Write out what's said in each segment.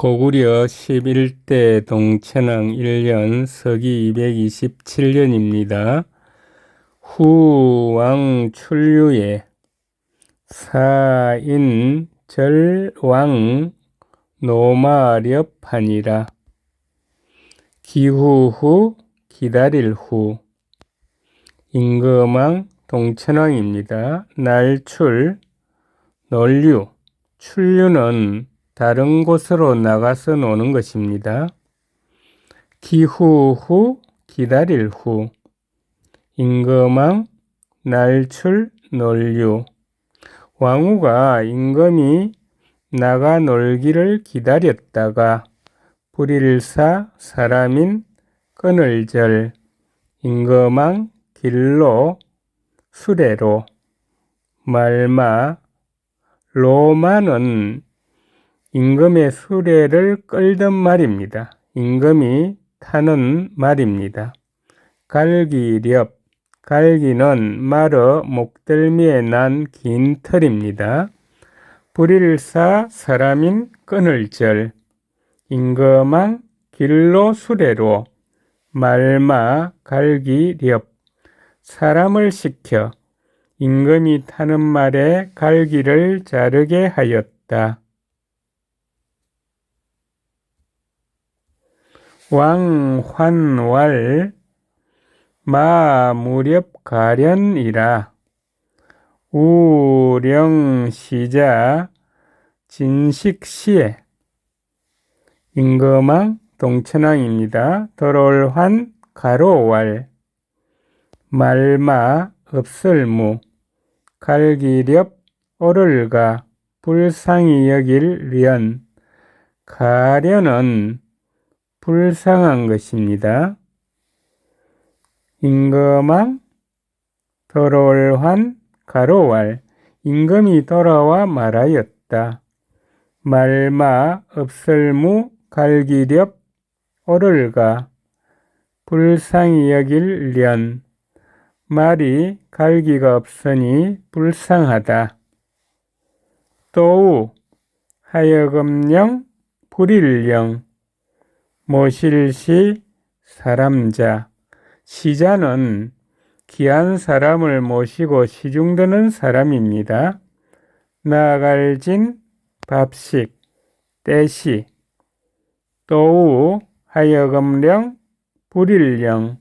고구려 11대 동천왕 1년 서기 227년입니다. 후왕 출류에 사인 절왕 노마렵하니라. 기후 후 기다릴 후 임금왕 동천왕입니다. 날출 논류 출류는 다른 곳으로 나가서 노는 것입니다. 기후 후 기다릴 후 임금왕 날출 논류 왕후가 임금이 나가 놀기를 기다렸다가 불일 사 사람인 끊을절 임금왕 길로 수레로 말마 로마는 임금의 수레를 끌던 말입니다. 임금이 타는 말입니다. 갈기렵, 갈기는 말어 목덜미에 난 긴 털입니다. 불일사 사람인 끊을절, 임금왕 길로 수레로, 말마 갈기렵, 사람을 시켜 임금이 타는 말에 갈기를 자르게 하였다. 왕환왈 마무렵 가련이라 우령시자 진식시에 임금왕 동천왕입니다. 도롤환 가로왈 말마 읍설무 갈기렵 오를가 불상이 여길 련 가련은 불쌍한 것입니다. 임금왕 도롤환 가로왈 임금이 돌아와 말하였다. 말마 읍설무 갈기렵 오를가 불쌍히 여길 련 말이 갈기가 없으니 불쌍하다. 또우 하여금령 불일령 모실시 사람자. 시자는 귀한 사람을 모시고 시중드는 사람입니다. 나갈진 밥식 때시 또우 하여금령 불일령.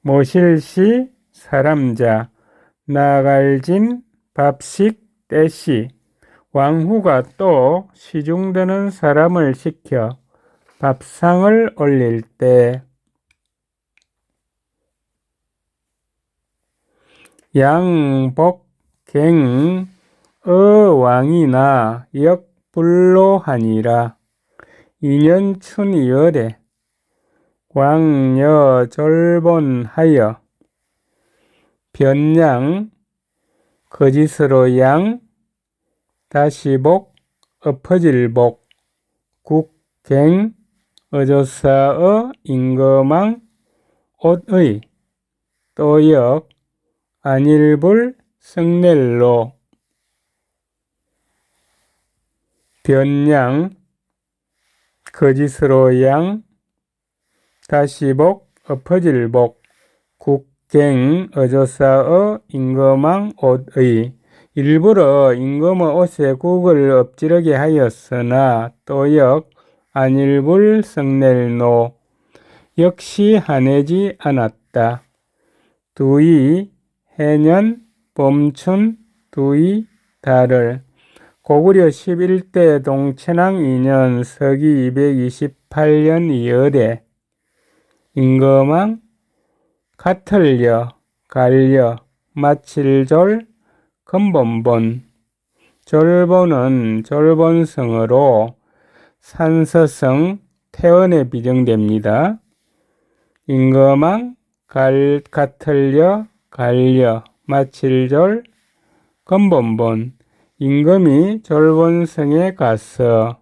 모실시 사람자. 나갈진 밥식 때시. 왕후가 또 시중드는 사람을 시켜 밥상을 올릴 때 양복갱 어왕이나 역불로하니라. 이년춘이열에 광여 절본하여 변양 거짓으로 양 다시복 엎어질복 국갱 어조사의 임금왕 옷의 또역 안일불 성넬로 변양 거짓으로 양 다시복 엎어질복 국갱 어조사의 임금왕 옷의 일부러 임금의 옷에 국을 엎지르게 하였으나 또역 안일불 성넬노 역시 한해지 않았다. 두이 해년 봄춘 두이 달을 고구려 11대 동천왕 2년 서기 228년 2월에 임금왕 가틀려 갈려 마칠졸 금본본 졸본은 졸본성으로 산서성 태원에 비정됩니다. 임금왕 갈 가틀려 갈려 마칠졸 건본본 임금이 졸본성에 가서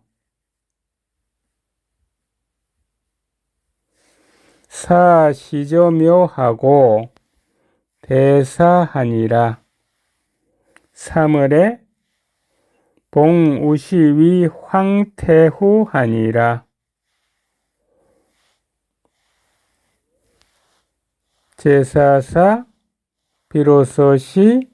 사시조묘하고 대사하니라. 3월에 봉우시위 황태후 하니라. 제사사 비로소시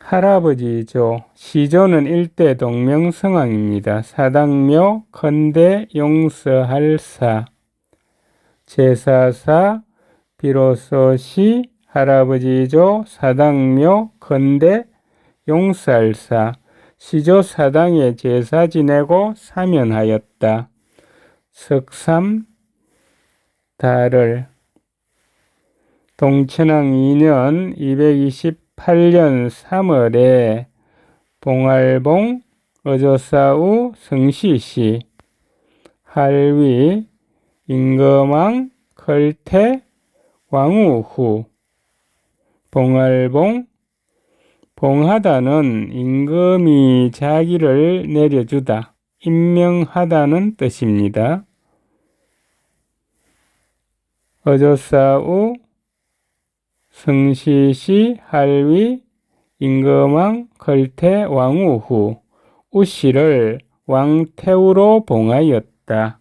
할아버지죠. 시조는 일대 동명성왕입니다. 사당묘 컨대 용서할사 제사사 비로소시 할아버지죠. 사당묘 컨대 용서할사 시조 사당에 제사 지내고 사면하였다. 석삼 달을 동천왕 2년 228년 3월에 봉알봉 어조사우 성시시 할위 임금왕 걸태 왕우후 봉알봉 봉하다는 임금이 자기를 내려주다 임명하다는 뜻입니다. 어조사우 성시시 할위 임금왕 걸태 왕우후 우씨를 왕태우로 봉하였다.